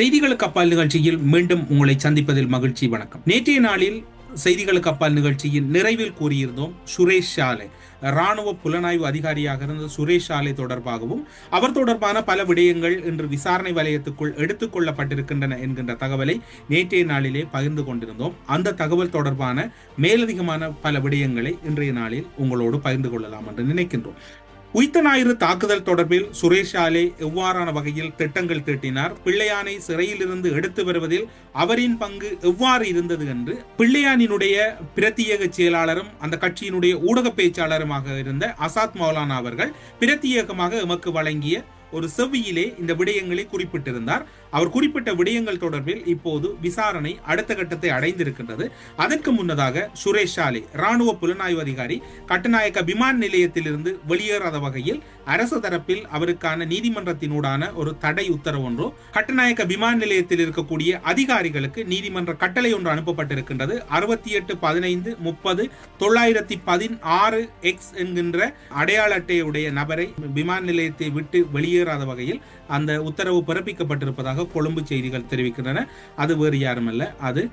செய்திகளுக்கு அப்பால் நிகழ்ச்சியில் மீண்டும் உங்களை சந்திப்பதில் மகிழ்ச்சி வணக்கம். நேற்றைய நாளில் செய்திகளுக்கு அப்பால் நிகழ்ச்சியின் நிறைவில் கூறியிருந்தோம் சுரேஷ் ஷாலே. ராணுவ புலனாய்வு அதிகாரியாக இருந்த சுரேஷ் ஷாலே தொடர்பாகவும் அவர் தொடர்பான பல விடயங்கள் இன்று விசாரணை வலயத்துக்குள் எடுத்துக் கொள்ளப்பட்டிருக்கின்றன என்கின்ற தகவலை நேற்றைய நாளிலே பகிர்ந்து கொண்டிருந்தோம். அந்த தகவல் தொடர்பான மேலதிகமான பல விடயங்களை இன்றைய நாளில் உங்களோடு பகிர்ந்து கொள்ளலாம் என்று நினைக்கின்றோம். உய்த்த ஞாயிறு தாக்குதல் தொடர்பில் சுரேஷ் ஆலே எவ்வாறான வகையில் திட்டங்கள் தீட்டினார்? பிள்ளையானை சிறையிலிருந்து எடுத்து வருவதில் அவரின் பங்கு எவ்வாறு இருந்தது என்று பிள்ளையானினுடைய பிரத்தியேக செயலாளரும் அந்த கட்சியினுடைய ஊடக பேச்சாளருமாக இருந்த அசாத் மௌலானா அவர்கள் பிரத்தியேகமாக எமக்கு வழங்கிய ஒரு செவ்வியிலே இந்த விடயங்களை குறிப்பிட்டிருந்தார். அவர் குறிப்பிட்ட விடயங்கள் தொடர்பில் இப்போது விசாரணை அடுத்த கட்டத்தை அடைந்திருக்கின்றது. அதற்கு முன்னதாக சுரேஷ் ஷாலே ராணுவ புலனாய்வு அதிகாரி கட்டுநாயக்க விமான நிலையத்திலிருந்து வெளியேறாத வகையில் அரசு தரப்பில் அவருக்கான நீதிமன்றத்தினூடான ஒரு தடை உத்தரவு ஒன்றோ கட்டுநாயக்க விமான நிலையத்தில் இருக்கக்கூடிய அதிகாரிகளுக்கு நீதிமன்ற கட்டளை ஒன்று அனுப்பப்பட்டிருக்கின்றது. அறுபத்தி எட்டு பதினைந்து முப்பது தொள்ளாயிரத்தி பதினாறு எக்ஸ் என்கின்ற அடையாள அட்டையுடைய நபரை விமான நிலையத்தை விட்டு வெளியேறாத வகையில் அந்த உத்தரவு பிறப்பிக்கப்பட்டிருப்பதாக கொழும்பு செய்திகள் தெரிவிக்கின்றன. அது வேறு யாருமல்ல. அது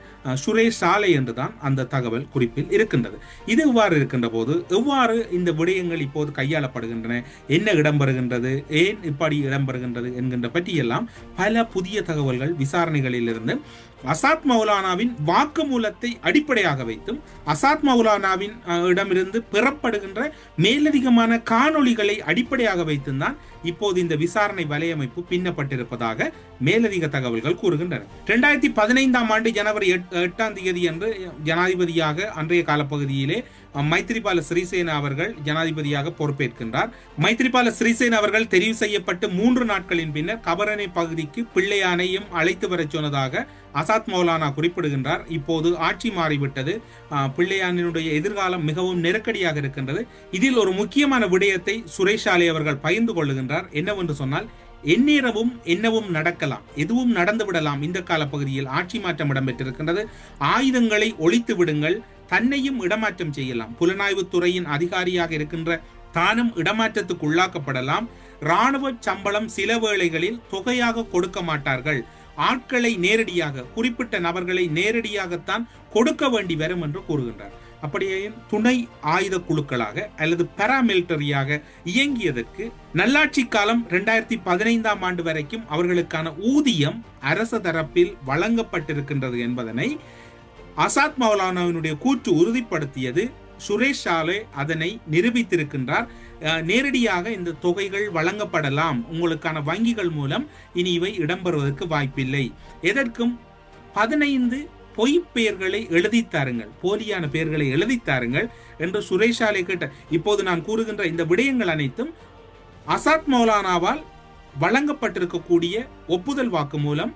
சுரேஷ் சாலை என்றுதான் அந்த தகவல் குறிப்பில் இருக்கின்றது. இது இவ்வாறு இருக்கின்ற போது எவ்வாறு இந்த விடயங்கள் இப்போது கையாளப்படுகின்றன? என்ன இடம்பெறுகின்றது? ஏன் இப்படி இடம்பெறுகின்றது? என்கின்ற பற்றியெல்லாம் பல புதிய தகவல்கள் விசாரணைகளிலிருந்து அசாத் மௌலானாவின் வாக்குமூலத்தை அடிப்படையாக வைத்தும் அசாத் மௌலானாவின் இடமிருந்து பெறப்படுகின்ற மேலதிகமான காணொளிகளை அடிப்படையாக வைத்தும் தான் இப்போது இந்த விசாரணை வலையமைப்பு பின்னப்பட்டிருப்பதாக மேலதிக தகவல்கள் கூறுகின்றன. இரண்டாயிரத்தி பதினைந்தாம் ஆண்டு ஜனவரி எட்- எட்டாம் தேதி அன்று ஜனாதிபதியாக அன்றைய காலப்பகுதியிலே மைத்திரிபால மைத்ரிபால சிறிசேனா அவர்கள் ஜனாதிபதியாக பொறுப்பேற்கின்றார். மைத்ரிபால சிறிசேனா அவர்கள் தெரிவு செய்யப்பட்டு மூன்று நாட்களின் பின்னர் கபரணை பகுதிக்கு பிள்ளையானையும் அழைத்து வரச் சொன்னதாக அசாத் மௌலானா குறிப்பிடுகின்றார். இப்போது ஆட்சி மாறிவிட்டது. பிள்ளையானினுடைய எதிர்காலம் மிகவும் நெருக்கடியாக இருக்கின்றது. இதில் ஒரு முக்கியமான விடயத்தை சுரேஷாலே அவர்கள் பகிர்ந்து கொள்ளுகின்றார். என்னவென்று சொன்னால் எந்நேரமும் என்னவும் நடக்கலாம் எதுவும் நடந்து விடலாம் இந்த காலப்பகுதியில் ஆட்சி மாற்றம் இடம்பெற்றிருக்கின்றது. ஆயுதங்களை ஒழித்து விடுங்கள் தன்னையும் இடமாற்றம் செய்யலாம். புலனாய்வுத் துறையின் அதிகாரியாக இருக்கின்ற தானும் இடமாற்றத்துக்கு உள்ளாக்கப்படலாம் இராணுவ சம்பளம் சில வேளைகளில் தொகையாக கொடுக்க மாட்டார்கள். ஆட்களை நேரடியாக குறிப்பிட்ட நபர்களை நேரடியாகத்தான் கொடுக்க வேண்டி வரும் என்று கூறுகின்றார். அப்படியே துணை ஆயுத குழுக்களாக அல்லது பாராமிலிட்டரியாக இயங்கியதற்கு நல்லாட்சி காலம் இரண்டாயிரத்தி பதினைந்தாம் ஆண்டு வரைக்கும் அவர்களுக்கான ஊதியம் அரச தரப்பில் வழங்கப்பட்டிருக்கின்றது என்பதனை அசாத் மௌலானாவினுடைய கூற்று உறுதிப்படுத்தியது. சுரேஷ் சாலே அதனை நிரூபித்திருக்கின்றார். நேரடியாக இந்த தொகைகள் வழங்கப்படலாம். உங்களுக்கான வங்கிகள் மூலம் இனி இவை இடம்பெறுவதற்கு வாய்ப்பில்லை. எதற்கும்? பதினைந்து பொய் பெயர்களை எழுதி தாருங்கள். போலியான பெயர்களை எழுதி தாருங்கள் என்று சுரேஷாலே கேட்ட இப்போது நான் கூறுகின்ற இந்த விடயங்கள் அனைத்தும் அசாத் மௌலானாவால் வழங்கப்பட்டிருக்கக்கூடிய ஒப்புதல் வாக்கு மூலம்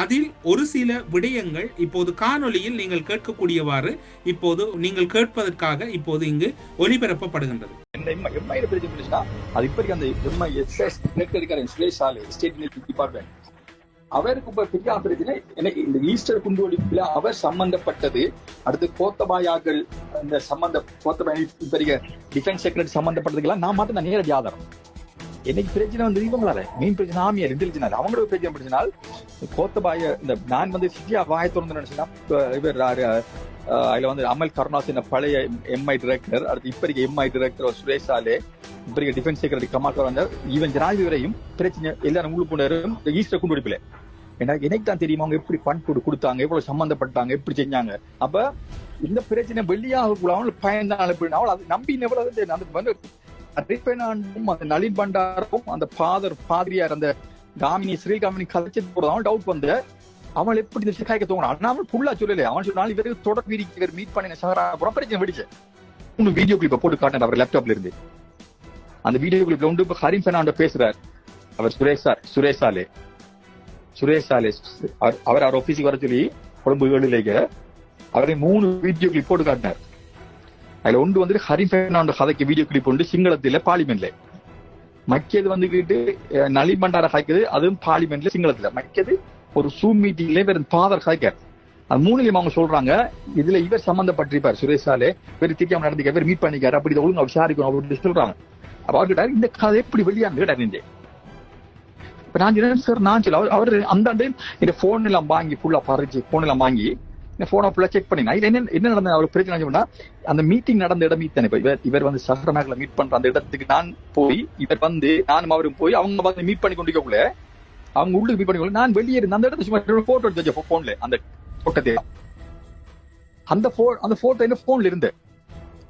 அதில் ஒரு சில விடயங்கள் இப்போது காணொளியில் நீங்கள் கேட்கக்கூடியவாறு இப்போது நீங்கள் கேட்பதற்காக இப்போது இங்கு ஒளிபரப்பப்படுகின்றது. அது அந்த MI SS net state department அவருக்கு இப்ப பெரிய பிரச்சனை இந்த ஈஸ்டர் குண்டுவெடிப்புல அவர் சம்பந்தப்பட்டது. அடுத்து கோத்தபாயாக்கள் அந்த சம்பந்த கோத்தபாய் பெரிய டிஃபென்ஸ் செக்ரட்டரி சம்பந்தப்பட்டதுக்கெல்லாம் நான் மட்டும் நான் நேரடி ஆதாரம். என்னைக்கு பிரச்சனை வந்து இவங்களால மெயின் பிரச்சனை ஆமியார் இன்டெலிஜென்ஸ் அவங்களோட பிரச்சனை பிரச்சனால் கோத்தபாய இந்த நான் வந்து சிட்டியா வாய திறந்து நினைச்சுன்னா இவர் அதுல வந்து அமல் கருணாசின் பழைய எம்ஐ டிரெக்டர் அடுத்து இப்ப இருக்க எம்ஐ டிரெக்டர் சுரேஷ் ஆலே இப்ப இருக்க டிஃபென்ஸ் செக்ரட்டரி கமாக்கர் வந்தார் ஈவன் ஜனாதிபதி வரையும் பிரச்சனை எல்லாரும் உள்ளு போனாரும் ஈஸ்டர் குண்டுவெடிப்புல எனக்கு எனக்கு தான் தெரியுமா அவங்க எப்படி பண் கொடு கொடுத்தாங்க எவ்வளவு சம்பந்தப்பட்டாங்க எப்படி செஞ்சாங்க. அப்ப இந்த பிரச்சனை வெளியாக கூட அவங்களுக்கு பயந்தாங்க அவள் அது நம்பி எவ்வளவு அந்த வந்து ரிப்பனாண்டும் அந்த நளின் பண்டாரும் அந்த ஃபாதர் பாதிரியார் அந்த காமினி ஸ்ரீகாமினி கதைச்சது போறதாவும் டவுட் வந்து. அவன் எப்படி இந்த சிக்காய்க்க தோணும் ஆனா அவன் ஃபுல்லா சொல்லல. அவன் சொன்னாலும் இவருக்கு தொடர் வீதிக்கு இவர் மீட் பண்ணின சகராபுரம் பிரச்சனை வெடிச்சு. இன்னும் வீடியோ கிளிப்பை போட்டு காட்டினார் அவர் லேப்டாப்ல இருந்து. அந்த வீடியோ கிளிப்ல வந்து இப்ப ஹரிம் பெர்னாண்டோ பேசுறாரு. அவர் சுரேஷ் சார் சுரேஷ் சாலே. சுரேஷ் சாலே. அவர் அவர் அவர் வர சொல்லி கொழும்பு ஏழுலேக அவரை மூணு வீடியோ கிளிப் போட்டு காட்டினார். அதுல ஒன்று வந்து ஹரி பெர்னாண்டோ கதைக்கு வீடியோ கிளிப் உண்டு சிங்களத்துல பார்லிமெண்ட்ல மக்கியது வந்துகிட்டு அஹ், நளின் பண்டார கதைக்குது அதுவும் பார்லிமெண்ட்ல சிங்களத்துல. மக்கியது ஒரு சூம் மீட்டிங்ல வேற ஃபாதர் கதைக்கார் அது மூணுலயும் அவங்க சொல்றாங்க இதுல இவர் சம்பந்தப்பட்டிருப்பார் சுரேஷாலே இவர் திக்காம நடந்துக்க இவர் மீட் பண்ணிக்காரு அப்படி இதை ஒழுங்கா விசாரிக்கணும் அப்படின்னு சொல்றாங்க. அப்ப அவர்கிட்ட இந்த கதை எப்படி வெளியான்னு கேட்டார் இப்ப நான் சார் நான் சொல்ல அவர் அந்த இந்த போன் எல்லாம் வாங்கி ஃபுல்லா பறிச்சு போன் எல்லாம் வாங்கி போன ஃபுல்லா செக் பண்ணி நான் என்ன என்ன நடந்த அவர் பிரச்சனை சொன்னா அந்த மீட்டிங் நடந்த இடம் மீட் தானே இப்ப இவர் இவர் வந்து சஹரநாகல மீட் பண்ற அந்த இடத்துக்கு நான் போய் இவர் வந்து நானும் அவரும் போய் அவங்க வந்து மீட் பண்ணி கொண்டிருக்கக்குள்ள அவங்க உள்ளுக்கு மீட் பண்ணி நான் வெளியே இருந்த அந்த இடத்துல சும்மா போட்டோ எடுத்து வச்ச போன்ல அந்த போட்டத்தை அந்த போ அந்த போட்டோ என்ன போன்ல இருந்து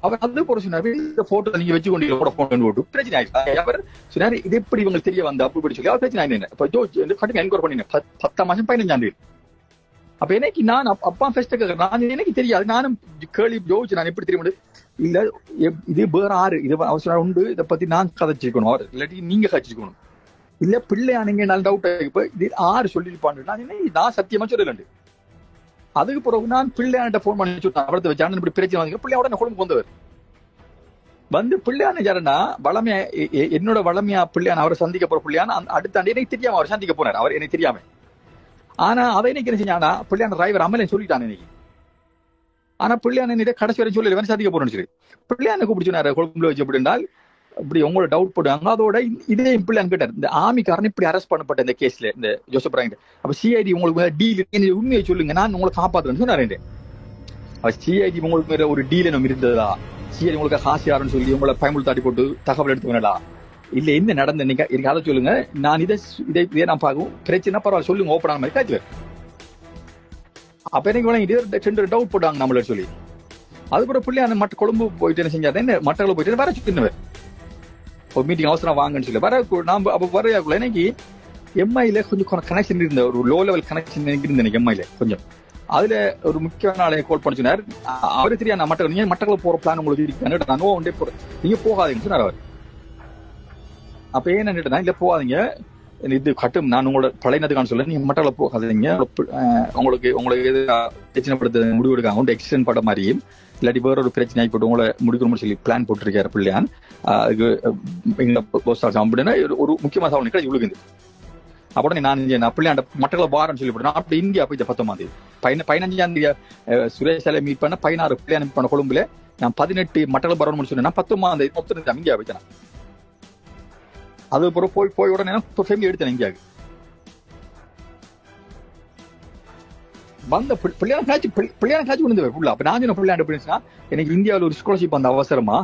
அவர் வந்து போற சொன்னாரு இந்த போட்டோ நீங்க வச்சு கொண்டு கூட போன் போட்டு பிரச்சனை ஆயிடுச்சு. அவர் சொன்னாரு இது எப்படி இவங்களுக்கு தெரிய வந்தா அப்படி சொல்லி அவர் பிரச்சனை ஆயிடுச்சு. இப்ப ஜோ கட்டுங்க என்கொயர் பண்ணினேன். பத்தாம் மாசம் பதினஞ்சாம் தேதி. அப்ப எனக்கு நான் அப்பா ஃபர்ஸ்ட் நான் எனக்கு தெரியாது. நானும் கேள்வி யோசிச்சு நான் எப்படி தெரியும்? இல்ல எப்- இது வேற ஆறு. இது அவசரம் உண்டு. இதை பத்தி நான் கதைச்சிருக்கணும். ஆறு. இல்லாட்டி நீங்க கதைச்சிருக்கணும். இல்ல பிள்ளையானுங்க நல்ல டவுட் இப்ப இது ஆறு சொல்லிருப்பான்னு நான் என்ன நான் சத்தியமா சொல்லலண்டு. அதுக்கு பிறகு நான் பிள்ளையான போன் பண்ணி சொன்னேன். அவரத்தை வச்சு இப்படி பிரச்சனை வந்து பிள்ளை உடனே குழம்பு வந்தவர். வந்து பிள்ளையான யாருன்னா வளமையா என்னோட வளமையா பிள்ளையான அவரை சந்திக்க போற பிள்ளையான அடுத்த ஆண்டு எனக்கு தெரியாம அவர் சந்திக்க போனார். அவர் எனக்கு தெரியாம. ஆனா அதை இன்னைக்கு என்ன செஞ்சானா பிள்ளையான டிரைவர் அம்மலையும் சொல்லிட்டான் இன்னைக்கு. ஆனா பிள்ளையான என்னிட்ட கடைசி வரை சொல்லி இவன் சாதிக்க போறேன்னு சொல்லி பிள்ளையான கூப்பிட்டு சொன்னாரு கொழும்புல வச்சு அப்படின்னால் இப்படி உங்களோட டவுட் போடுவாங்க அதோட இதே பிள்ளையான் கேட்டார். இந்த ஆமிக்காரன் இப்படி அரெஸ்ட் பண்ணப்பட்ட இந்த கேஸ்ல இந்த ஜோசப் ராங்க அப்ப சிஐடி உங்களுக்கு டீல் உண்மையை சொல்லுங்க. நான் உங்களை காப்பாத்துறேன்னு சொன்னாரு அப்ப சிஐடி உங்களுக்கு ஒரு டீல் என்ன இருந்ததா? சிஐடி உங்களுக்கு ஹாசியாருன்னு சொல்லி உங்களை பயமுள் போட்டு தகவல் எடுத்துக்கணும்டா இல்ல என்ன நடந்த? நீங்க எனக்கு அதை சொல்லுங்க. நான் இதை இதை இதை நான் பார்க்கும் பிரச்சனை பரவாயில்ல சொல்லுங்க ஓப்பன் மாதிரி காய்ச்சுவேன் அப்ப எனக்கு வேணா ரெண்டு டவுட் போட்டாங்க நம்மள சொல்லி. அதுக்கப்புறம் பிள்ளை அந்த மட்ட கொழும்பு போயிட்டு என்ன செஞ்சாரு? என்ன மட்டங்களை போயிட்டு வர சுத்தினவர்? ஒரு மீட்டிங் அவசரம் வாங்கன்னு சொல்லி. வர நாம அப்ப வரையாக்குள்ள எனக்கு எம்ஐல கொஞ்சம் கனெக்ஷன் இருந்த ஒரு லோ லெவல் கனெக்ஷன் இருந்த எனக்கு எம்ஐல கொஞ்சம். அதுல ஒரு முக்கியமான ஆளை கால் பண்ணி சொன்னார். அவரு தெரியா நான் மட்ட நீங்க மட்டக்கள போற பிளான் உங்களுக்கு இருக்கு நான் ஒன்றே போறேன். நீங்க போகாதீங்கன்னு சொன்னார் அவர். அப்ப ஏன் நின்றுட்டா இல்ல போகாதீங்க. இது கட்டும். நான் உங்களோட பழையனதுக்கான சொல்ல நீங்க மட்டக்கள போகாதீங்க. உங்களுக்கு உங்களுக்கு எது பிரச்சனைப்படுத்த முடிவு எடுக்காங்க உண்டு எக்ஸ்டென்ட் பட மாதிரியும் இல்லாட்டி வேற ஒரு பிரச்சனை ஆகிப்பட்டு உங்களை முடிக்கணும்னு சொல்லி பிளான் போட்டிருக்காரு பிள்ளையான். அதுக்கு எங்க போஸ்ட் அப்படின்னா ஒரு- முக்கியமான சவால் நிற்கிறது இவ்வளவு அப்புறம் நான் நான் பிள்ளையாண்ட மட்டக்களை பாரன்னு சொல்லி போட்டேன் அப்படி இந்தியா போய் பத்தொன்பதாம் தேதி. பதின பதினஞ்சாம் தேதி சுரேஷ் மீட் பண்ண பதினாறு பிள்ளையான் மீட் பண்ண கொழும்புல நான் பதினெட்டு மட்டக்களை வரணும்னு சொன்னேன் நான் தேதி மொத்தம் இந்தியா போயிட்டேன். அதுக்கப்புறம் போய் போய் உடனே ஃபேமிலி எடுத்தேன் இந்தியாவுக்கு வந்த பிள்ளை- பிள்ளையான காட்சி பிள்ளையான காட்சி விழுந்து ஃபுல்லா அப்ப நான் என்ன பிள்ளையாண்டு எப்படின்னா எனக்கு இந்தியாவில் ஒரு ஸ்காலர்ஷிப் அந்த அவசரமா?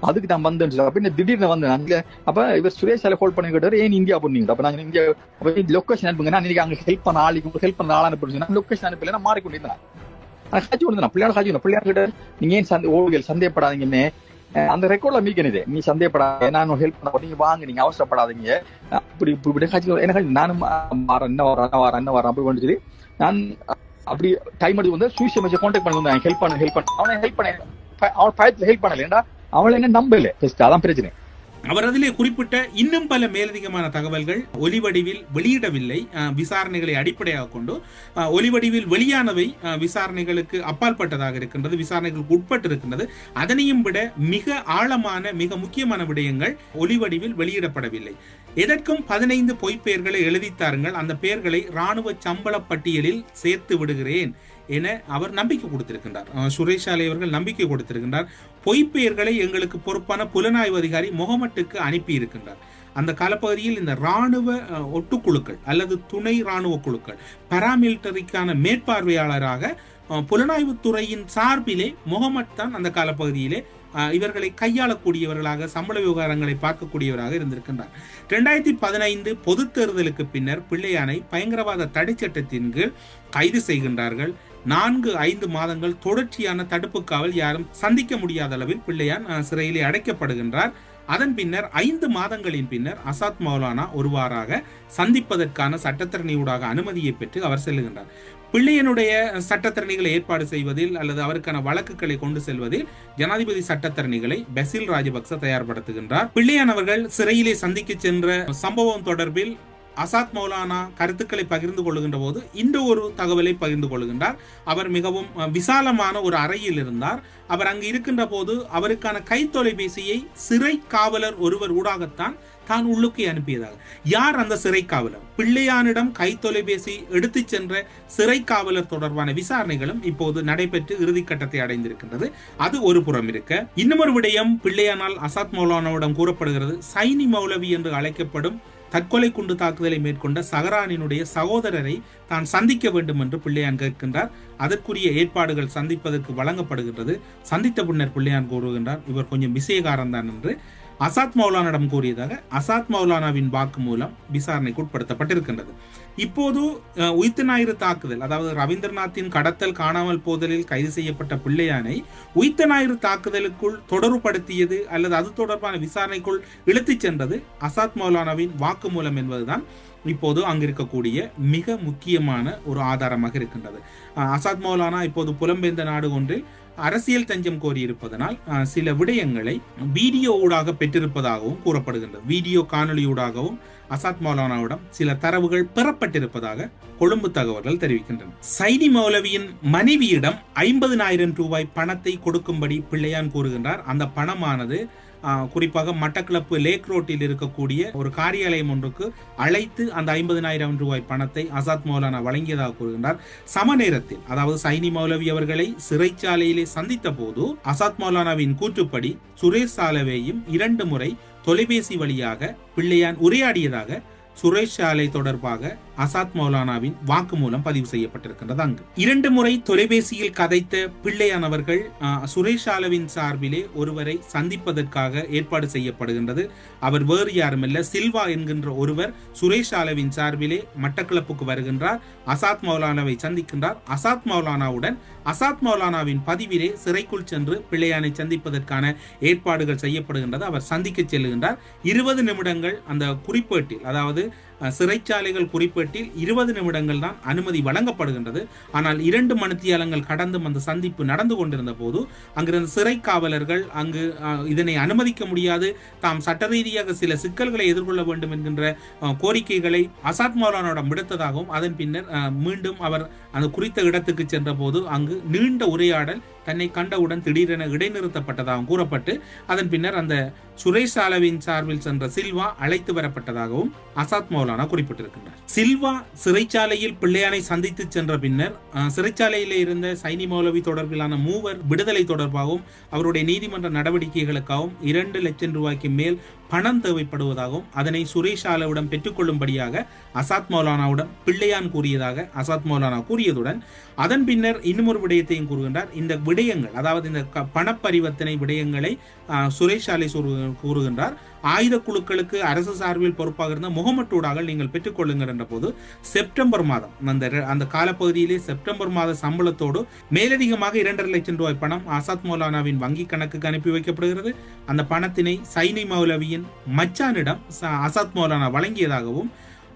அதுக்கு நான் வந்தேன் சொல்லி. அப்ப திடீர்னு வந்தேன். அங்க அப்ப இவர் சுரேஷ் அலை கால் பண்ணி கேட்டாரு ஏன் இந்தியா பண்ணீங்க அப்ப நான் இந்தியா அப்ப அனுப்புங்க நான் இன்னைக்கு அங்க ஹெல்ப் பண்ண ஆளுக்கு உங்களுக்கு ஹெல்ப் பண்ண ஆளா அனுப்பிடுச்சு நான் லொக்கேஷன் அனுப்பல நான் மாறிக்கொண்டிருந்தேன். நான் காட்சி கொண்டு பிள்ளையாட காட்சி கொண்டு பிள்ளையார் கிட்ட நீங்க ஏன் சந்தே ஓடுகள் சந்தேகப்படாதீங்கன்னு. அந்த ரெக்கார்ட்ல மீக்கணுது. நீ சந்தேகப்படாத நான் ஹெல்ப் பண்ண நீங்க வாங்க நீங்க அவசரப்படாதீங்க. அப்படி இப்படி இப்படி காட்சி என்ன நானும் அஹ் வரேன் என்ன வரேன் என்ன வரேன் என்ன வரேன் அப்படி சொல்லி நான் அப்படி டைம் எடுத்து வந்து சூசியம் வச்சு கான்டாக்ட் பண்ணி வந்தேன். ஹெல்ப் பண்ண ஹெல்ப் பண்ண. அவனை ஹெல்ப் பண்ண அவன் பயத்துல ஹெல்ப் பண்ணல. ஏன்டா அவளை என்ன நம்பல. ஃபர்ஸ்ட் அதான் பிரச்சனை. அவர் அதிலே குறிப்பிட்ட இன்னும் பல மேலதிகமான தகவல்கள் ஒலிவடிவில் வெளியிடவில்லை விசாரணைகளை அடிப்படையாக கொண்டு. ஒலிவடிவில் வெளியானவை விசாரணைகளுக்கு அப்பாற்பட்டதாக இருக்கின்றது விசாரணைகளுக்கு உட்பட்டு இருக்கின்றது அதனையும் விட மிக ஆழமான மிக முக்கியமான விடயங்கள் ஒலிவடிவில் வெளியிடப்படவில்லை. எதற்கும் பதினைந்து பொய்ப்பெயர்களை எழுதித்தாருங்கள் அந்த பெயர்களை இராணுவ சம்பள பட்டியலில் சேர்த்து விடுகிறேன். என அவர் நம்பிக்கை கொடுத்திருக்கின்றார். சுரேஷ் ஆலை அவர்கள் நம்பிக்கை கொடுத்திருக்கின்றார். பொய்ப்பெயர்களை எங்களுக்கு பொறுப்பான புலனாய்வு அதிகாரி முகமட்டுக்கு அனுப்பி இருக்கின்றார் அந்த காலப்பகுதியில் இந்த ராணுவ ஒட்டுக்குழுக்கள் அல்லது துணை ராணுவ குழுக்கள் பராமிலிட்டரிக்கான மேற்பார்வையாளராக புலனாய்வுத்துறையின் துறையின் சார்பிலே முகமட் தான் அந்த காலப்பகுதியிலே இவர்களை கையாளக்கூடியவர்களாக சம்பள விவகாரங்களை பார்க்கக்கூடியவராக இருந்திருக்கின்றார். ரெண்டாயிரத்தி பதினைந்து பொது தேர்தலுக்கு பின்னர் பிள்ளையானை பயங்கரவாத தடைச்சட்டத்தின் கீழ் கைது செய்கின்றார்கள். நான்கு ஐந்து மாதங்கள் தொடர்ச்சியான தடுப்பு காவல் யாரும் சந்திக்க முடியாத அளவில் பிள்ளையான் சிறையிலே அடைக்கப்படுகின்றார். அதன் பின்னர் ஐந்து மாதங்களின் பின்னர் அசாத் மௌலானா ஒருவாறாக சந்திப்பதற்கான சட்டத்திறனையூடாக அனுமதியை பெற்று அவர் செல்லுகின்றார். பிள்ளையனுடைய சட்டத்தரணிகளை ஏற்பாடு செய்வதில் அல்லது அவருக்கான வழக்குகளை கொண்டு செல்வதில் ஜனாதிபதி சட்டத்தரணிகளை பெசில் ராஜபக்ச தயார்படுத்துகின்றார். பிள்ளையானவர்கள் சிறையிலே சந்திக்க சென்ற சம்பவம் தொடர்பில் அசாத் மௌலானா கருத்துக்களை பகிர்ந்து கொள்ளுகின்ற போது இந்த ஒரு தகவலை பகிர்ந்து கொள்கின்றார். அவர் மிகவும் விசாலமான ஒரு அறையில் இருந்தார். அவர் அங்கு இருக்கின்ற போது அவருக்கான கை தொலைபேசியை சிறை காவலர் ஒருவர் ஊடாகத்தான் தான் உள்ளுக்கு அனுப்பியதாக. யார் அந்த சிறை காவலர்? பிள்ளையானிடம் கை தொலைபேசி எடுத்துச் சென்ற சிறை காவலர் தொடர்பான விசாரணைகளும் இப்போது நடைபெற்று இறுதிக்கட்டத்தை அடைந்திருக்கின்றது. அது ஒரு புறம் இருக்க இன்னும் ஒரு விடயம் பிள்ளையானால் அசாத் மௌலானாவிடம் கூறப்படுகிறது சைனி மௌலவி என்று அழைக்கப்படும் தற்கொலை குண்டு தாக்குதலை மேற்கொண்ட சஹரானினுடைய சகோதரரை தான் சந்திக்க வேண்டும் என்று பிள்ளையான் கேட்கின்றார். அதற்குரிய ஏற்பாடுகள் சந்திப்பதற்கு வழங்கப்படுகின்றது. சந்தித்த பின்னர் பிள்ளையான் கூறுகின்றார் இவர் கொஞ்சம் விசயகாரன் தான் என்று. அசாத் மௌலானிடம் கூறியதாக அசாத் மௌலானாவின் வாக்கு மூலம் விசாரணைக்கு உட்படுத்தப்பட்டிருக்கின்றது. இப்போது அஹ், ஞாயிறு தாக்குதல் அதாவது ரவீந்திரநாத்தின் கடத்தல் காணாமல் போதலில் கைது செய்யப்பட்ட பிள்ளையானை உயிர்த்த ஞாயிறு தாக்குதலுக்குள் தொடர்புபடுத்தியது அல்லது அது தொடர்பான விசாரணைக்குள் இழுத்துச் சென்றது அசாத் மௌலானாவின் வாக்கு மூலம் என்பதுதான் இப்போது அங்கிருக்கக்கூடிய மிக முக்கியமான ஒரு ஆதாரமாக இருக்கின்றது. அசாத் மௌலானா இப்போது புலம்பெயர்ந்த நாடு ஒன்றில் அரசியல் தஞ்சம் கோரியிருப்பதனால் சில விடயங்களை வீடியோ ஊடாக பெற்றிருப்பதாகவும் கூறப்படுகின்றது. வீடியோ காணொலியூடாகவும் அசாத் மௌலானாவிடம் சில தரவுகள் பெறப்பட்டிருப்பதாக கொழும்பு தகவல்கள் தெரிவிக்கின்றன. சைனி மௌலவியின் மனைவியிடம் ஐம்பதினாயிரம் ரூபாய் பணத்தை கொடுக்கும்படி பிள்ளையான் கூறுகின்றார். அந்த பணமானது குறிப்பாக மட்டக்களப்பு லேக் ரோட்டில் இருக்கக்கூடிய ஒரு காரியாலயம் ஒன்றுக்கு அழைத்து அந்த ஐம்பதினாயிரம் ரூபாய் பணத்தை அசாத் மௌலானா வழங்கியதாக கூறுகின்றார். சம நேரத்தில் அதாவது சைனி மௌலவி அவர்களை சிறைச்சாலையிலே சந்தித்த போது அசாத் மௌலானாவின் கூற்றுப்படி சுரேஷ் சாலவேயும் இரண்டு முறை தொலைபேசி வழியாக பிள்ளையான் உரையாடியதாக சுரேஷ் சாலை தொடர்பாக அசாத் மௌலானாவின் வாக்குமூலம் பதிவு செய்யப்பட்டிருக்கின்றது அங்கு. இரண்டு முறை தொலைபேசியில் கதைத்த பிள்ளையானவர்கள் சுரேஷ் ஆலவின் சார்பிலே ஒருவரை சந்திப்பதற்காக ஏற்பாடு செய்யப்படுகின்றது. அவர் வேறு யாருமல்ல சில்வா என்கின்ற ஒருவர் சுரேஷ் ஆலவின் சார்பிலே மட்டக்களப்புக்கு வருகின்றார் அசாத் மௌலானாவை சந்திக்கின்றார். அசாத் மௌலானாவுடன் அசாத் மௌலானாவின் பதிவிலே சிறைக்குள் சென்று பிள்ளையானை சந்திப்பதற்கான ஏற்பாடுகள் செய்யப்படுகின்றது. அவர் சந்திக்க செல்லுகின்றார். இருபது நிமிடங்கள் அந்த குறிப்பேட்டில் அதாவது சிறைச்சாலைகள் குறிப்பேட்டில் இருபது நிமிடங்கள் தான் அனுமதி வழங்கப்படுகின்றது. ஆனால் இரண்டு மணித்தியாலங்கள் கடந்தும் அந்த சந்திப்பு நடந்து கொண்டிருந்த போது அங்கிருந்த சிறை காவலர்கள் அங்கு இதனை அனுமதிக்க முடியாது. தாம் சட்ட ரீதியாக சில சிக்கல்களை எதிர்கொள்ள வேண்டும் என்கின்ற கோரிக்கைகளை அசாத் மௌலானாவிடம் விடுத்ததாகவும் அதன் பின்னர் மீண்டும் அவர் அந்த குறித்த இடத்துக்கு சென்ற போது அங்கு நீண்ட உரையாடல் தன்னை கண்டவுடன் திடீரென இடைநிறுத்தப்பட்டதாகவும் கூறப்பட்டு அதன் பின்னர் அந்த சுரேஷ் சாலவின் சார்பில் சென்ற சில்வா அழைத்து வரப்பட்டதாகவும் அசாத் மௌலானா குறிப்பிட்டிருக்கின்றார். சில்வா சிறைச்சாலையில் பிள்ளையானை சந்தித்து சென்ற பின்னர் சிறைச்சாலையில் இருந்த சைனி மௌலவி தொடர்பிலான மூவர் விடுதலை தொடர்பாகவும் அவருடைய நீதிமன்ற நடவடிக்கைகளுக்காகவும் இரண்டு லட்சம் ரூபாய்க்கு மேல் பணம் தேவைப்படுவதாகவும் அதனை சுரேஷ் ஆலவிடம் பெற்றுக்கொள்ளும்படியாக அசாத் மௌலானாவுடன் பிள்ளையான் கூறியதாக அசாத் மௌலானா கூறியதுடன் அதன் பின்னர் இன்னும் ஒரு விடயத்தையும் கூறுகின்றார். இந்த விடயங்கள் அதாவது இந்த பணப்பரிவர்த்தனை விடயங்களை சுரேஷ் ஆலை கூறுகின்றார். ஆயுத குழுக்களுக்கு அரசு சார்பில் பொறுப்பாக இருந்த முகமட்டூடாக நீங்கள் பெற்றுக்கொள்ளுங்கள் என்ற போது செப்டம்பர் மாதம் அந்த அந்த காலப்பகுதியிலே செப்டம்பர் மாத சம்பளத்தோடு மேலதிகமாக இரண்டரை லட்சம் ரூபாய் பணம் ஆசாத் மௌலானாவின் வங்கி கணக்குக்கு அனுப்பி வைக்கப்படுகிறது. அந்த பணத்தினை சைனி மௌலவியின் மச்சானிடம் ஆசாத் மௌலானா வழங்கியதாகவும்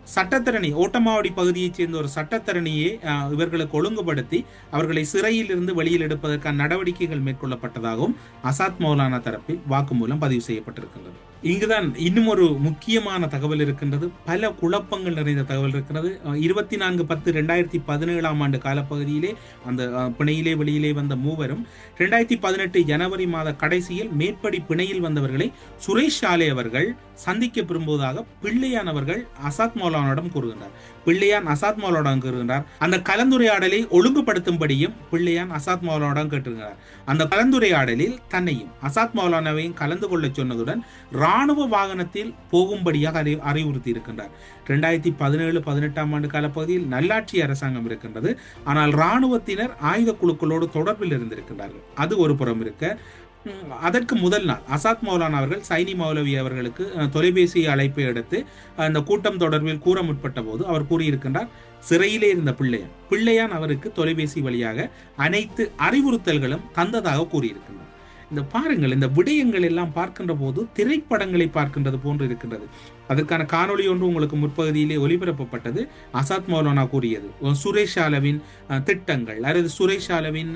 சட்டத்தரணி ஓட்டமாவடி பகுதியைச் சேர்ந்த ஒரு சட்டத்தரணியை அஹ், இவர்களுக்கு ஒழுங்குபடுத்தி அவர்களை சிறையில் இருந்து வெளியில் எடுப்பதற்கான நடவடிக்கைகள் மேற்கொள்ளப்பட்டதாகவும் அசாத் மௌலானா தரப்பில் வாக்குமூலம் பதிவு செய்யப்பட்டிருக்கின்றது. இங்குதான் இன்னும் ஒரு முக்கியமான தகவல் இருக்கின்றது. பல குழப்பங்கள் நிறைந்த தகவல் இருக்கிறது இருபத்தி நான்கு பத்து ரெண்டாயிரத்தி பதினேழாம் ஆண்டு காலப்பகுதியிலே அந்த பிணையிலே வெளியிலே வந்த மூவரும் ரெண்டாயிரத்தி பதினெட்டு ஜனவரி மாத கடைசியில் மேற்படி பிணையில் வந்தவர்களை சுரேஷ் சாலே அவர்கள் சந்திக்க விரும்புவதாக பிள்ளையானவர்கள் அசாத் மௌலானிடம் கூறுகின்றார். பிள்ளையான் அசாத் மௌலானிடம் கூறுகின்றார் அந்த கலந்துரையாடலை ஒழுங்குபடுத்தும்படியும் பிள்ளையான் அசாத் மௌலானிடம் கேட்டிருக்கிறார். அந்த கலந்துரையாடலில் தன்னையும் அசாத் மௌலானாவையும் கலந்து கொள்ளச் சொன்னதுடன் ராணுவ வாகனத்தில் போகும்படியாக அறி அறிவுறுத்தி இருக்கின்றார் ரெண்டாயிரத்தி பதினேழு பதினெட்டாம் ஆண்டு காலப்பகுதியில் நல்லாட்சி அரசாங்கம் இருக்கின்றது. ஆனால் ராணுவத்தினர் ஆயுத குழுக்களோடு தொடர்பில் இருந்திருக்கின்றார்கள். அது ஒரு புறம் இருக்க அதற்கு முதல் நாள் அசாத் மௌலான் அவர்கள் சைனி மௌலவி அவர்களுக்கு தொலைபேசி அழைப்பை எடுத்து அந்த கூட்டம் தொடர்பில் கூற முற்பட்ட போது அவர் கூறியிருக்கின்றார் சிறையிலே இருந்த பிள்ளையான். பிள்ளையான் அவருக்கு தொலைபேசி வழியாக அனைத்து அறிவுறுத்தல்களும் தந்ததாக கூறியிருக்கின்றார். இந்த பாருங்கள் இந்த விடயங்கள் எல்லாம் பார்க்கின்ற போது திரைப்படங்களை பார்க்கின்றது போன்று இருக்கின்றது. அதற்கான காணொளி ஒன்று உங்களுக்கு முற்பகுதியிலே ஒளிபரப்பப்பட்டது. அசாத் மௌலானா கூறியது. சுரேஷ் அளவின் திட்டங்கள் அல்லது சுரேஷ் அளவின்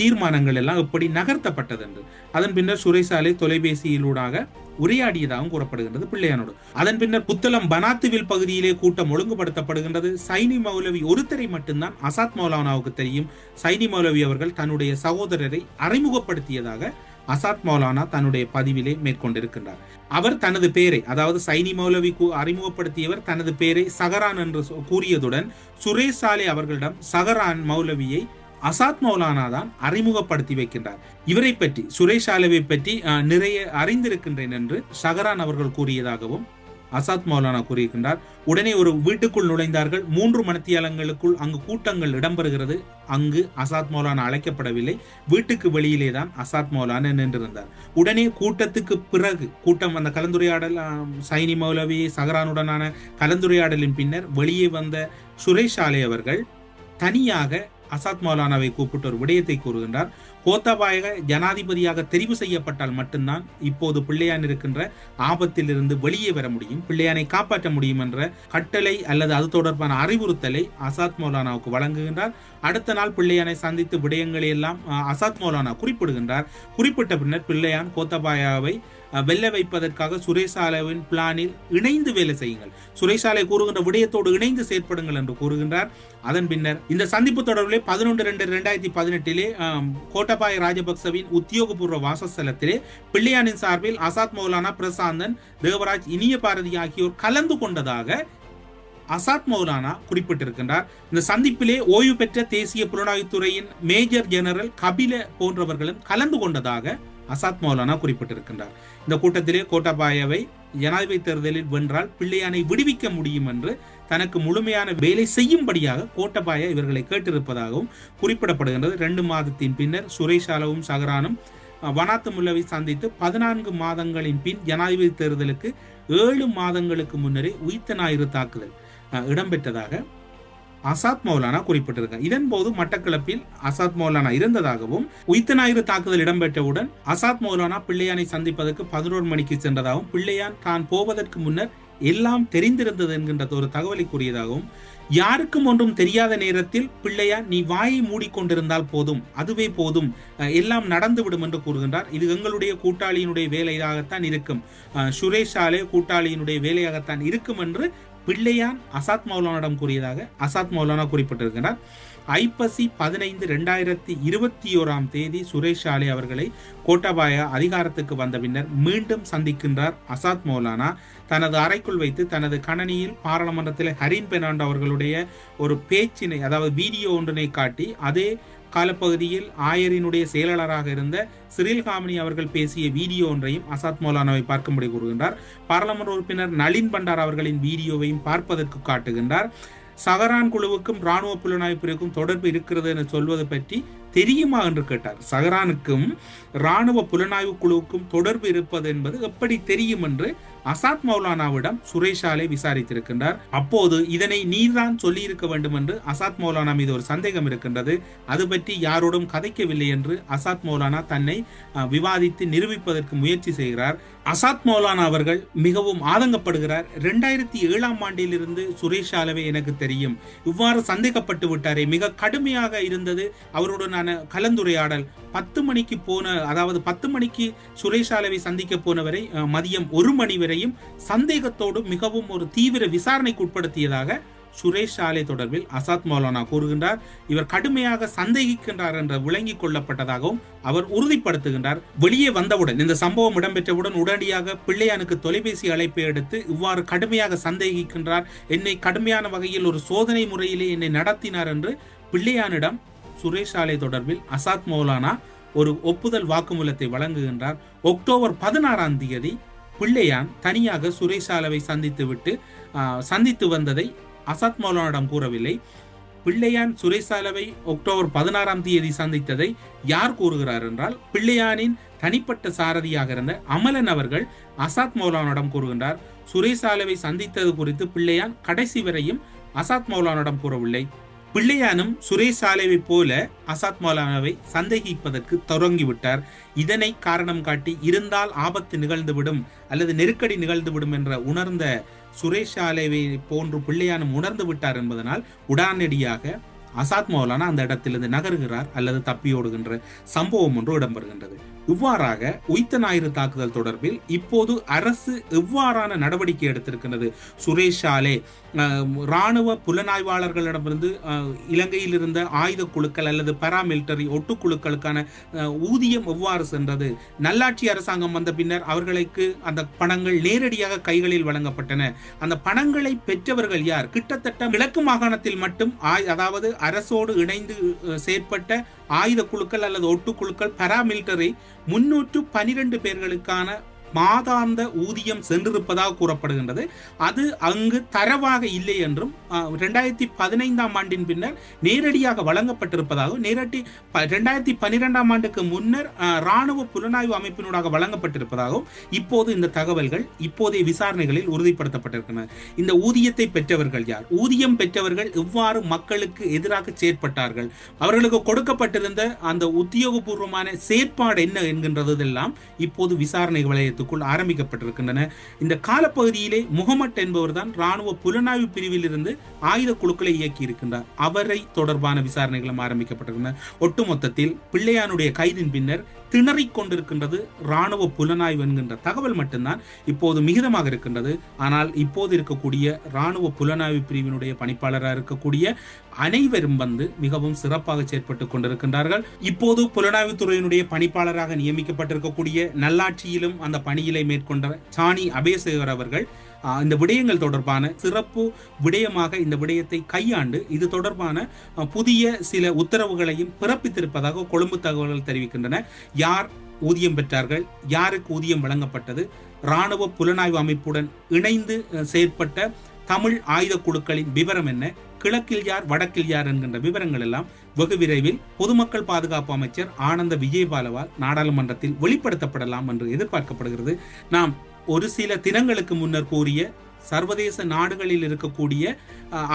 தீர்மானங்கள் எல்லாம் எப்படி நகர்த்தப்பட்டது என்று அதன் பின்னர் சுரேஷ் ஆலை தொலைபேசியிலூடாக உரையாடியதாகவும் கூறப்படுகின்றது பிள்ளையானோடு. அதன் பின்னர் புத்தளம் பனாத்துவில் பகுதியிலே கூட்டம் ஒழுங்குபடுத்தப்படுகின்றது. சைனி மௌலவி ஒருத்தரை மட்டும்தான் அசாத் மௌலானாவுக்கு தெரியும். சைனி மௌலவி அவர்கள் தன்னுடைய சகோதரரை அறிமுகப்படுத்தியதாக அசாத் மௌலானா தன்னுடைய பதிவிலே மேற்கொண்டிருக்கின்றார். அவர் தனது பெயரை அதாவது சைனி மௌலவி கூ- அறிமுகப்படுத்தியவர் தனது பெயரை சகரான் என்று கூறியதுடன் சுரேஷ் சாலே அவர்களிடம் சகரான் மௌலவியை அசாத் மௌலானா தான் அறிமுகப்படுத்தி வைக்கின்றார். இவரை பற்றி சுரேஷ் ஆலவை பற்றி அஹ், நிறைய அறிந்திருக்கின்றேன் என்று சகரான் அவர்கள் கூறியதாகவும் அசாத் மௌலானா கூறியிருக்கின்றார் உடனே ஒரு வீட்டுக்குள் நுழைந்தார்கள். மூன்று மணத்தியாலங்களுக்குள் அங்கு கூட்டங்கள் இடம்பெறுகிறது. அங்கு அசாத் மௌலானா அழைக்கப்படவில்லை. வீட்டுக்கு வெளியிலே தான் அசாத் மௌலானா நின்றிருந்தார். உடனே கூட்டத்துக்கு பிறகு கூட்டம் அந்த கலந்துரையாடல் சைனி மௌலவி சஹரானுடனான கலந்துரையாடலின் பின்னர் வெளியே வந்த சுரேஷ் ஆலே அவர்கள் தனியாக அசாத் மௌலானாவை கூப்பிட்டு ஒரு விடயத்தை கூறுகின்றார். கோத்தபாய ஜனாதிபதியாக தெரிவு செய்யப்பட்டால் மட்டும்தான் இப்போது பிள்ளையான் இருக்கின்ற ஆபத்திலிருந்து வெளியே வர முடியும் பிள்ளையானை காப்பாற்ற முடியும் என்ற கட்டளை அல்லது அது தொடர்பான அறிவுறுத்தலை அசாத் மௌலானாவுக்கு வழங்குகின்றார். அடுத்த நாள் பிள்ளையானை சந்தித்து விடயங்களை எல்லாம் அசாத் மௌலானா குறிப்பிடுகின்றார். குறிப்பிட்ட பின்னர் பிள்ளையான் கோத்தபாயாவை வெல்ல வைப்பதற்காக சுரேஷாலவின் பிளானில் இணைந்து வேலை செய்யுங்கள். சுரேஷாலை கூறுகின்ற விடயத்தோடு இணைந்து செயற்படுங்கள் என்று கூறுகின்றார். அதன் பின்னர் இந்த சந்திப்பு தொடர்பிலே பதினொன்று ரெண்டு ரெண்டாயிரத்தி பதினெட்டிலே கோட்டபாய ராஜபக்சவின் உத்தியோகபூர்வ வாசஸ்தலத்திலே பிள்ளையானின் சார்பில் அசாத் மௌலானா பிரசாந்தன் தேவராஜ் இனிய பாரதி ஆகியோர் கலந்து கொண்டதாக அசாத் மௌலானா குறிப்பிட்டிருக்கின்றார். இந்த சந்திப்பிலே ஓய்வு பெற்ற தேசிய புலனாய்வுத்துறையின் மேஜர் ஜெனரல் கபில போன்றவர்களும் கலந்து கொண்டதாக அசாத் மௌலானா குறிப்பிட்டிருக்கின்றார். இந்த கூட்டத்திலே கோட்டாபாயவை ஜனாதிபதி தேர்தலில் வென்றால் பிள்ளையானை விடுவிக்க முடியும் என்று தனக்கு முழுமையான வேலை செய்யும்படியாக கோட்டபாய இவர்களை கேட்டிருப்பதாகவும் குறிப்பிடப்படுகின்றது. ரெண்டு மாதத்தின் பின்னர் சுரேஷ் அளவும் சகரானும் வனாத்து முல்லவை சந்தித்து பதினான்கு மாதங்களின் பின் ஜனாதிபதி தேர்தலுக்கு ஏழு மாதங்களுக்கு முன்னரே உயிர்த்த ஞாயிறு தாக்குதல் இடம்பெற்றதாக அசாத் மௌலானா குறிப்பிட்டிருக்கார். இதன் போது மட்டக்களப்பில் அசாத் மௌலானா இருந்ததாகவும் உயித்த ஞாயிறு தாக்குதல் இடம்பெற்றவுடன் அசாத் மௌலானா பிள்ளையானை சந்திப்பதற்கு பதினோரு மணிக்கு சென்றதாகவும் பிள்ளையான் தான் போவதற்கு முன்னர் எல்லாம் தெரிந்திருந்தது என்கின்ற ஒரு தகவலை கூறியதாகவும் யாருக்கும் ஒன்றும் தெரியாத நேரத்தில் பிள்ளையான் நீ வாயை மூடிக்கொண்டிருந்தால் போதும் அதுவே போதும் எல்லாம் நடந்துவிடும் என்று கூறுகின்றார். இது எங்களுடைய கூட்டாளியினுடைய வேலையாகத்தான் இருக்கும். சுரேஷாலே சுரேஷ் ஆலே கூட்டாளியினுடைய வேலையாகத்தான் இருக்கும் என்று பிள்ளையான் அசாத் மௌலானிடம் கூறியதாக அசாத் மௌலானா குறிப்பிட்டிருக்கிறார் ஐப்பசி பதினைந்து ரெண்டாயிரத்தி இருபத்தி ஓராம் தேதி சுரேஷ் ஆலே அவர்களை கோட்டாபாயா அதிகாரத்துக்கு வந்த பின்னர் மீண்டும் சந்திக்கின்றார் அசாத் மௌலானா. தனது அறைக்குள் வைத்து தனது கணனியில் பாராளுமன்றத்தில் ஹரீன் பெர்னாண்டோ அவர்களுடைய ஒரு பேச்சினை அதாவது வீடியோ ஒன்றினை காட்டி அதே காலப்பகுதியில் ஆயரினுடைய செயலாளராக இருந்த சிறில் காமினி அவர்கள் பேசிய வீடியோ ஒன்றையும் அசாத் மௌலானாவை பார்க்கும்படி கூறுகின்றார். பாராளுமன்ற உறுப்பினர் நளின் பண்டார் அவர்களின் வீடியோவையும் பார்ப்பதற்கு காட்டுகின்றார். சஹரான் குழுவுக்கும் ராணுவ புலனாய்வு பிரிவுக்கும் தொடர்பு இருக்கிறது என சொல்வது பற்றி தெரியுமா என்று கேட்டார். சஹரானுக்கும் ராணுவ புலனாய்வு குழுவுக்கும் தொடர்பு இருப்பது என்பது எப்படி தெரியும் என்று அசாத் மௌலானாவிடம் சுரேஷ் விசாரித்திருக்கின்றார். அப்போது இதனை நீர்தான் சொல்லியிருக்க வேண்டும் என்று அசாத் மௌலானா மீது ஒரு சந்தேகம் இருக்கின்றது. அது பற்றி யாரோடும் கதைக்கவில்லை என்று அசாத் மௌலானா தன்னை விவாதித்து நிரூபிப்பதற்கு முயற்சி செய்கிறார். அசாத் மௌலானா அவர்கள் மிகவும் ஆதங்கப்படுகிறார். ரெண்டாயிரத்தி ஏழாம் ஆண்டிலிருந்து சுரேஷ் ஆலவே எனக்கு தெரியும். இவ்வாறு சந்தேகப்பட்டு விட்டாரே. மிக கடுமையாக இருந்தது அவருடனான கலந்துரையாடல். பத்து மணிக்கு போன அதாவது பத்து மணிக்கு சுரேஷ் ஆலவை சந்திக்க போனவரை மதியம் ஒரு மணி வரையும் சந்தேகத்தோடு மிகவும் ஒரு தீவிர விசாரணைக்கு உட்படுத்தியதாக சுரேஷ் ஆலை தொடர்பில் அசாத் மௌலானா கூறுகின்றார் இவர் கடுமையாக சந்தேகிக்கின்றார் என்ற விளங்கிக் கொள்ளப்பட்டதாகவும் அவர் உறுதிப்படுத்துகின்றார். வெளியே வந்தவுடன் இந்த சம்பவம் இடம்பெற்றவுடன் உடனடியாக பிள்ளையானுக்கு தொலைபேசி அழைப்பை எடுத்து இவ்வாறு கடுமையாக சந்தேகிக்கின்றார். என்னை கடுமையான வகையில் ஒரு சோதனை முறையிலே என்னை நடத்தினார் என்று பிள்ளையானிடம் சுரேஷ் ஆலை தொடர்பில் அசாத் மௌலானா ஒரு ஒப்புதல் வாக்குமூலத்தை வழங்குகின்றார். அக்டோபர் பதினாறாம் தேதி பிள்ளையான் தனியாக சுரேஷ் ஆலவை சந்தித்துவிட்டு சந்தித்து வந்ததை அசாத் மௌலானிடம் கூறவில்லை. பிள்ளையான் சுரேஷ் ஆலவை அக்டோபர் பதினாறாம் தேதி சந்தித்ததை யார் கூறுகிறார் என்றால் பிள்ளையானின் தனிப்பட்ட சாரதியாக இருந்த அமலன் அவர்கள் அசாத் மௌலானிடம் கூறுகின்றார் சுரேஷ் ஆலவை சந்தித்தது குறித்து பிள்ளையான் கடைசி வரையும் அசாத் மௌலானிடம் கூறவில்லை. பிள்ளையானும் சுரேஷ் ஆலேவை போல அசாத் மௌலானாவை சந்தேகிப்பதற்கு தொடங்கிவிட்டார் இதனை காரணம் காட்டி இருந்தால் ஆபத்து நிகழ்ந்துவிடும் அல்லது நெருக்கடி நிகழ்ந்துவிடும் என்ற உணர்ந்த சுரேஷ் ஆலைவை போன்று பிள்ளையானும் உணர்ந்து விட்டார் என்பதனால் உடனடியாக அசாத் மௌலானா அந்த இடத்திலிருந்து நகருகிறார் அல்லது தப்பியோடுகின்ற சம்பவம் ஒன்று இடம்பெறுகின்றது. இவ்வாறாக உயித்த ஞாயிறு தாக்குதல் தொடர்பில் இப்போது அரசு எவ்வாறான நடவடிக்கை எடுத்திருக்கின்றது? சுரேஷ் ஆலே ராணுவ புலனாய்வாளர்களிடமிருந்து இலங்கையில் இருந்த ஆயுத குழுக்கள் அல்லது பராமிலிட்டரி ஒட்டுக்குழுக்களுக்கான ஊதியம் எவ்வாறு சென்றது? நல்லாட்சி அரசாங்கம் வந்த பின்னர் அவர்களுக்கு அந்த பணங்கள் நேரடியாக கைகளில் வழங்கப்பட்டன. அந்த பணங்களை பெற்றவர்கள் யார்? கிட்டத்தட்ட கிழக்கு மாகாணத்தில் மட்டும் அதாவது அரசோடு இணைந்து செயற்பட்ட ஆயுத குழுக்கள் அல்லது ஒட்டுக்குழுக்கள் பராமிலிட்டரி முன்னூற்று பனிரெண்டு பேர்களுக்கான மாதாந்த ஊதியம் சென்றிருப்பதாக கூறப்படுகின்றது. அது அங்கு தரவாக இல்லை என்றும் ரெண்டாயிரத்தி பதினைந்தாம் ஆண்டின் பின்னர் நேரடியாக வழங்கப்பட்டிருப்பதாகவும் நேரடி ரெண்டாயிரத்தி பன்னிரெண்டாம் ஆண்டுக்கு முன்னர் இராணுவ ராணுவ புலனாய்வு அமைப்பினூடாக வழங்கப்பட்டிருப்பதாகவும் இப்போது இந்த தகவல்கள் இப்போதைய விசாரணைகளில் உறுதிப்படுத்தப்பட்டிருக்கின்றன. இந்த ஊதியத்தை பெற்றவர்கள் யார்? ஊதியம் பெற்றவர்கள் எவ்வாறு மக்களுக்கு எதிராக செயற்பட்டார்கள்? அவர்களுக்கு கொடுக்கப்பட்டிருந்த அந்த உத்தியோகபூர்வமான செயற்பாடு என்ன என்கின்றதெல்லாம் இப்போது விசாரணை வளையத்துக்குள் ஆரம்பிக்கப்பட்டிருக்கின்றன. இந்த காலப்பகுதியிலே முகமட் என்பவர் தான் ராணுவ புலனாய்வு பிரிவில் இருந்து ஆயுத குழுக்களை இயக்கி இருக்கின்றார் அவரை தொடர்பான விசாரணைகளும் ஆரம்பிக்கப்பட்டிருக்கின்றன. ஒட்டுமொத்தத்தில் பிள்ளையானுடைய கைதின் பின்னர் திணறிக் கொண்டிருக்கின்றது ராணுவ புலனாய்வு என்கின்ற தகவல் மட்டும்தான் இப்போது மிகுதமாக இருக்கின்றது. ஆனால் இப்போது இருக்கக்கூடிய ராணுவ புலனாய்வு பிரிவினுடைய பணிப்பாளராக இருக்கக்கூடிய அனைவரும் வந்து மிகவும் சிறப்பாக செயற்பட்டு கொண்டிருக்கின்றார்கள். இப்போது புலனாய்வு துறையினுடைய பணிப்பாளராக நியமிக்கப்பட்டிருக்கக்கூடிய நல்லாட்சியிலும் அந்த பணியிலை மேற்கொண்ட சாணி அபேசேகர் அவர்கள் இந்த விடயங்கள் தொடர்பான சிறப்பு விடயமாக இந்த விடயத்தை கையாண்டு இது தொடர்பான புதிய சில உத்தரவுகளையும் பிறப்பித்திருப்பதாக கொழும்பு தகவல்கள் தெரிவிக்கின்றன. யார் ஊதியம் பெற்றார்கள்? யாருக்கு ஊதியம் வழங்கப்பட்டது? ராணுவ புலனாய்வு அமைப்புடன் இணைந்து செயற்பட்ட தமிழ் ஆயுத குழுக்களின் விவரம் என்ன? கிழக்கில் யார் வடக்கில் யார் என்கின்ற விவரங்கள் எல்லாம் வெகு விரைவில் பொதுமக்கள் பாதுகாப்பு அமைச்சர் ஆனந்த விஜயபாலவால் நாடாளுமன்றத்தில் வெளிப்படுத்தப்படலாம் என்று எதிர்பார்க்கப்படுகிறது. நாம் ஒரு சில தினங்களுக்கு முன்னர் கூறிய சர்வதேச நாடுகளில் இருக்கக்கூடிய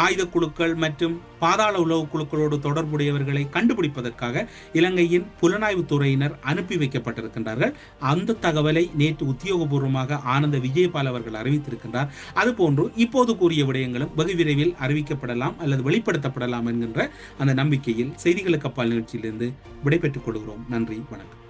ஆயுத குழுக்கள் மற்றும் பாதாள உளவு குழுக்களோடு தொடர்புடையவர்களை கண்டுபிடிப்பதற்காக இலங்கையின் புலனாய்வு துறையினர் அனுப்பி வைக்கப்பட்டிருக்கின்றார்கள். அந்த தகவலை நேற்று உத்தியோகபூர்வமாக ஆனந்த விஜயபால் அவர்கள் அறிவித்திருக்கின்றார். அதுபோன்று இப்போது கூறிய விடயங்களும் வெகு விரைவில் அறிவிக்கப்படலாம் அல்லது வெளிப்படுத்தப்படலாம் என்கின்ற அந்த நம்பிக்கையில் செய்திகளுக்கு அப்பால் நிகழ்ச்சியிலிருந்து விடைபெற்றுக் கொள்கிறோம். நன்றி வணக்கம்.